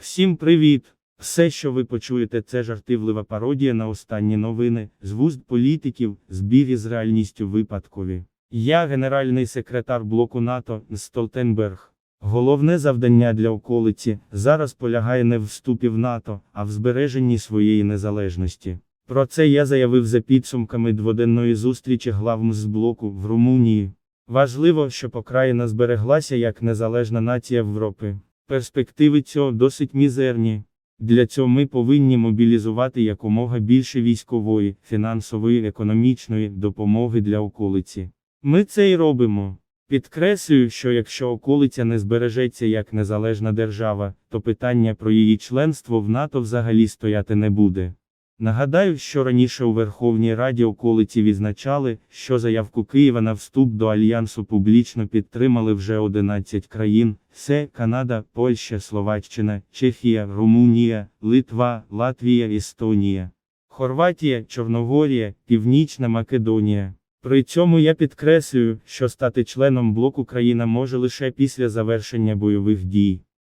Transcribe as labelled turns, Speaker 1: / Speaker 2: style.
Speaker 1: Всім привіт! Все, що ви почуєте, це жартівлива пародія на останні новини, з вуст політиків, збір із реальністю випадкові. Я генеральний секретар блоку НАТО Столтенберг. Головне завдання для околиці зараз полягає не в вступі в НАТО, а в збереженні своєї незалежності. Про це я заявив за підсумками дводенної зустрічі глав МС блоку в Румунії. Важливо, щоб Окраїна збереглася як незалежна нація Європи. Перспективи цього досить мізерні. Для цього ми повинні мобілізувати якомога більше військової, фінансової, економічної допомоги для околиці. Ми це й робимо. Підкреслюю, що якщо околиця не збережеться як незалежна держава, то питання про її членство в НАТО взагалі стояти не буде. Нагадаю, що раніше у Верховній Раді околиці відзначали, що заявку Києва на вступ до альянсу публічно підтримали вже 11 країн: це Канада, Польща, Словаччина, Чехія, Румунія, Литва, Латвія, Естонія, Хорватія, Чорногорія, Північна Македонія. При цьому я підкреслюю, що стати членом блоку країна може лише після завершення бойових дій.